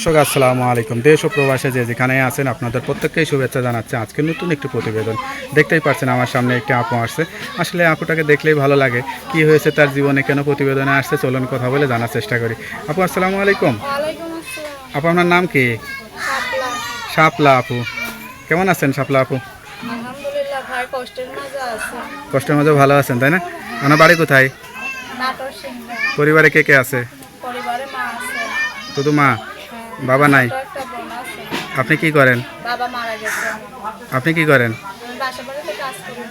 দর্শক আসসালামু আলাইকুম। দেশ ও প্রবাসে যে যেখানে আছেন আপনাদের প্রত্যেককেই শুভেচ্ছা জানাচ্ছে। আজকে নতুন একটি প্রতিবেদন। দেখতেই পাচ্ছেন আমার সামনে একটি আপু আসছে। আসলে আপুটাকে দেখলেই ভালো লাগে কি হয়েছে তার জীবনে কেন প্রতিবেদনে আসছে চলুন কথা বলে জানার চেষ্টা করি। আপু আসসালামু আলাইকুম। আপু আপনার নাম কি? শাপলা। আপু। কেমন আছেন শাপলা আপু? কষ্টের মাঝে মধ্যে ভালো আছেন তাই না? আপনার বাড়ি কোথায়? পরিবারে কে কে আছে। শুধু মা। বাবা নাই? আপনি কি করেন? আপনি কি করেন?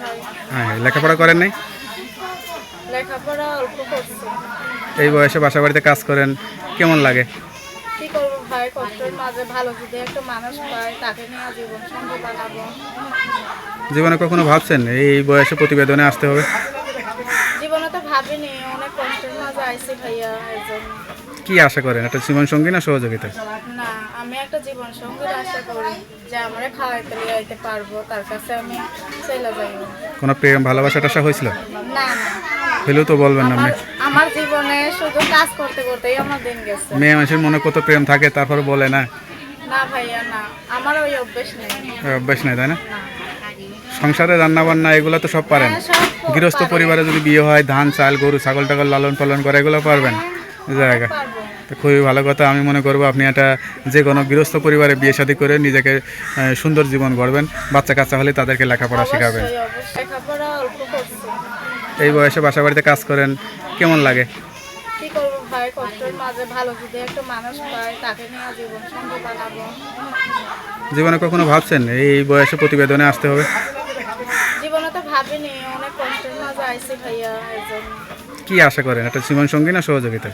ভাই। হ্যাঁ লেখাপড়া করেন নাই? এই বয়সে বাসা বাড়িতে কাজ করেন কেমন লাগে? জীবন কখনো ভাবছেন এই বয়সে প্রতিবেদনে আসতে হবে? জীবনে তো ভাবিনি অনেক কষ্টের মাঝে আইসি ভাইয়া কি আশা করেন? একটা জীবন সঙ্গী না সহযোগিতা? না আমি একটা জীবন সঙ্গীর আশা করি যে আমারে খাওয়াইতে লিয়ে আইতে পারব তার কাছে আমি চলে যাইব। কোনো প্রেম ভালোবাসাটা আশা হয়েছিল? না না। হলেও তো বলবেন না আমার জীবনে শুধু কাজ করতে করতেই আমার দিন গেছে। মেয়ে মানুষের মনে কত প্রেম থাকে তারপর বলে না? না ভাইয়া না। আমার ওই অভ্যেস নেই। অভ্যাস নেই তাই না। সংসারে রান্না বান্না এগুলো তো সব পারেন। হ্যাঁ, গৃহস্থ পরিবারে যদি বিয়ে হয় ধান চাল গরু ছাগল টাগল লালন পালন করে এগুলো পারবেন? জায়গা তো খুবই ভালো কথা। আমি মনে করব আপনি একটা যে কোনো গৃহস্থ পরিবারে বিয়ে শাদী করে নিজেকে সুন্দর জীবন গড়বেন। বাচ্চা কাচ্চা হলে তাদেরকে লেখাপড়া শেখাবেন। এই বয়সে বাসা বাড়িতে কাজ করেন কেমন লাগে? কি কষ্টের মাঝে ভালো যদি একটা মানুষ পায় তাকে নিয়ে জীবন সঙ্গী বানাবো। জীবনে কখনো ভাবছেন এই বয়সে প্রতিবেদনে আসতে হবে? জীবনে তো ভাবিনি। অনেক কষ্টের মাঝে আইসি ভাইয়া এর জন্য। কি আশা করেন? একটা জীবন সঙ্গী না সহযোগিতা?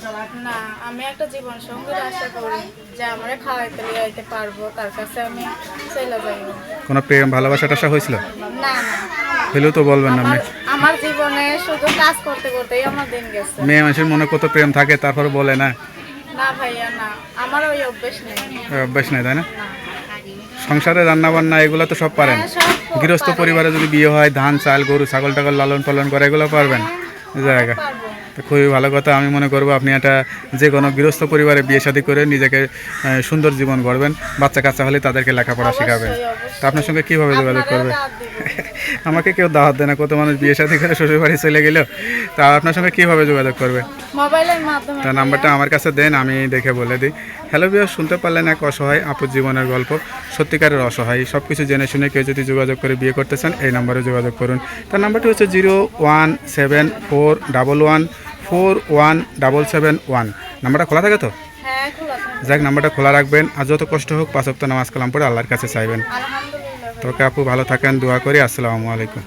না আমি একটা জীবন সঙ্গীর আশা করি যে আমারে খাওয়াইতে লিয়ে আইতে পারব তার কাছে আমি চলে যাইব। কোনো প্রেম ভালোবাসাটা আশা হয়েছিল না না। হলেও তো বলবেন না আমার মেয়ে। আমার জীবনে শুধু কাজ করতে করতেই আমার দিন গেছে। মেয়ে মানুষের মনে কত প্রেম থাকে তারপর বলে না? না ভাইয়া না। আমার ওই অভ্যেস নেই। অভ্যাস নেই তাই না। সংসারে রান্না বান্না এগুলো তো সব পারেন। হ্যাঁ, গৃহস্থ পরিবারে যদি বিয়ে হয় ধান চাল গরু ছাগল টাগল লালন পালন করে এগুলো পারবেন? জায়গা তো খুবই ভালো কথা আমি মনে করব আপনি একটা যে কোনো গৃহস্থ পরিবারে বিয়ে শাদী করে নিজেকে সুন্দর জীবন গড়বেন বাচ্চা কাচ্চা হলে তাদেরকে লেখাপড়া শেখাবেন। তা আপনার সঙ্গে কীভাবে যোগাযোগ করবে। আমাকে কেউ দাওয়াত দেয় না কত মানুষ বিয়ে শাদী করে শ্বশুর বাড়ি চলে গেল। তা আপনার সঙ্গে কীভাবে যোগাযোগ করবে? মোবাইলের মাধ্যমে তার নাম্বারটা আমার কাছে দেন আমি দেখে বলে দিই। হ্যালো বিয়ার শুনতে পারলেন এক অসহায় আপুর জীবনের গল্প সত্যিকারের অসহায়। সব কিছু জেনে শুনে কেউ যদি যোগাযোগ করে বিয়ে করতে চান এই নাম্বারে যোগাযোগ করুন। তার নাম্বারটি হচ্ছে zero one seven four double one four one double seven one. নাম্বারটা খোলা থাকে তো? হ্যাঁ যাক নাম্বারটা খোলা রাখবেন। আর যত কষ্ট হোক পাঁচ সপ্তাহ নামাজ কালাম পড়ে আল্লাহর কাছে চাইবেন। তোকে আপু ভালো থাকেন দোয়া করি। আসসালামু আলাইকুম।